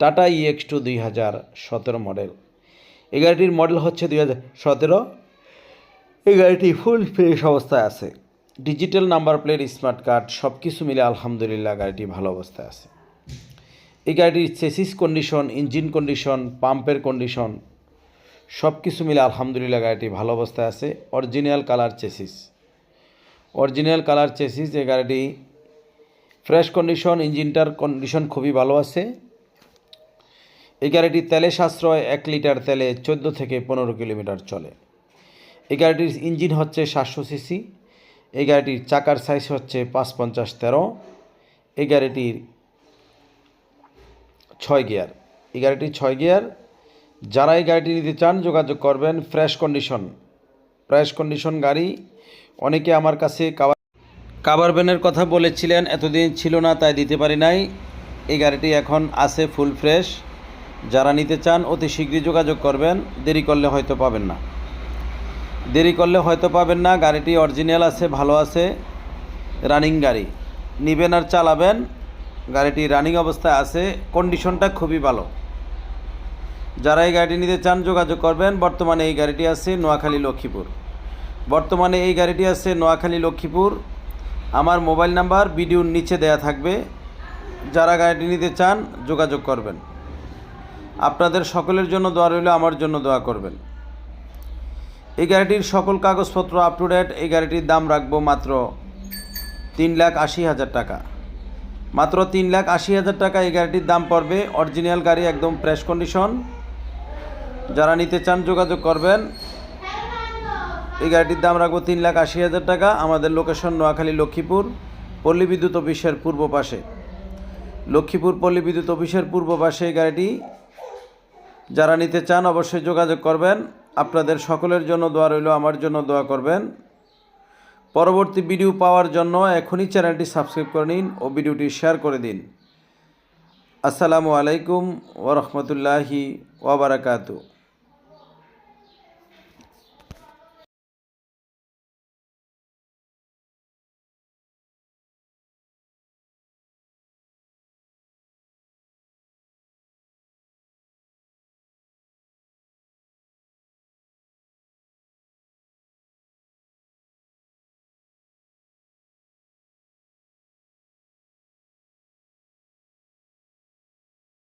Tata EX two দুই হাজার সতেরো মডেল এই গাড়িটির মডেল হচ্ছে দুই হাজার সতেরো। এই গাড়িটি ফুল ফ্রেশ অবস্থায় আছে। Digital number plate smart card সব কিছু মিলে আলহামদুলিল্লাহ গাড়িটি ভালো অবস্থায় আছে। এই গাড়িটির চেসিস কন্ডিশন ইঞ্জিন কন্ডিশন পাম্পের কন্ডিশন সব কিছু মিলে আলহামদুলিল্লাহ গাড়িটি ভালো অবস্থায় আছে। Original colour chassis original colour chassis এই গাড়িটি ফ্রেশ কন্ডিশন ইঞ্জিনটার কন্ডিশন খুবই ভালো আছে। এই গাড়িটি তেলে সাশ্রয় এক লিটার তেলে চোদ্দ থেকে পনেরো কিলোমিটার চলে। এই গাড়িটির ইঞ্জিন হচ্ছে সাতশো সিসি, এই গাড়িটির চাকার সাইজ হচ্ছে পাঁচ পঞ্চাশ তেরো, এই গাড়িটির ছয় গিয়ার। এই গাড়িটি ছয় গিয়ার। যারা এই গাড়িটি নিতে চান, যোগাযোগ করবেন ফ্রেশ কন্ডিশন। ফ্রেশ কন্ডিশন গাড়ি। অনেকে আমার কাছে কাবার কাবার ভ্যানের কথা বলেছিলেন, এতদিন ছিল না, তাই দিতে পারি নাই। এই গাড়িটি এখন আছে ফুল ফ্রেশ। যারা নিতে চান, অতি শীঘ্রই যোগাযোগ করবেন। দেরি করলে হয়তো পাবেন না। দেরি করলে হয়তো পাবেন না। গাড়িটি অরিজিনাল আছে, ভালো আছে। রানিং গাড়ি। নিবেন আর চালাবেন। গাড়িটি রানিং অবস্থায় আছে। কন্ডিশনটা খুবই ভালো। যারা এই গাড়িটি নিতে চান, যোগাযোগ করবেন। বর্তমানে এই গাড়িটি আছে নোয়াখালী লক্ষ্মীপুর। বর্তমানে এই গাড়িটি আছে নোয়াখালী লক্ষ্মীপুর। আমার মোবাইল নাম্বার ভিডিওর নিচে দেয়া থাকবে। যারা গাড়িটি নিতে চান, যোগাযোগ করবেন। আপনাদের সকলের জন্য দোয়া রইল, আমার জন্য দোয়া করবেন। এই গাড়িটির সকল কাগজপত্র আপ টু ডেট এই গাড়িটির দাম রাখব মাত্র তিন লাখ আশি হাজার টাকা। মাত্র তিন লাখ আশি হাজার টাকা এই গাড়িটির দাম পড়বে অরিজিনাল গাড়ি একদম ফ্রেশ কন্ডিশন যারা নিতে চান যোগাযোগ করবেন। এই গাড়িটির দাম রাখব তিন লাখ আশি হাজার টাকা, আমাদের লোকেশন নোয়াখালী লক্ষ্মীপুর, পল্লী বিদ্যুৎ অফিসের পূর্ব পাশে। লক্ষ্মীপুর পল্লী বিদ্যুৎ অফিসের পূর্ব পাশে এই গাড়িটি যারা নিতে চান অবশ্যই যোগাযোগ করবেন। আপনাদের সকলের জন্য দোয়া রইল, আমার জন্য দোয়া করবেন। পরবর্তী ভিডিও পাওয়ার জন্য এখনই চ্যানেলটি সাবস্ক্রাইব করে নিন ও ভিডিওটি শেয়ার করে দিন। আসসালামু আলাইকুম ওরহমতুল্লাহি ওবরাকাতু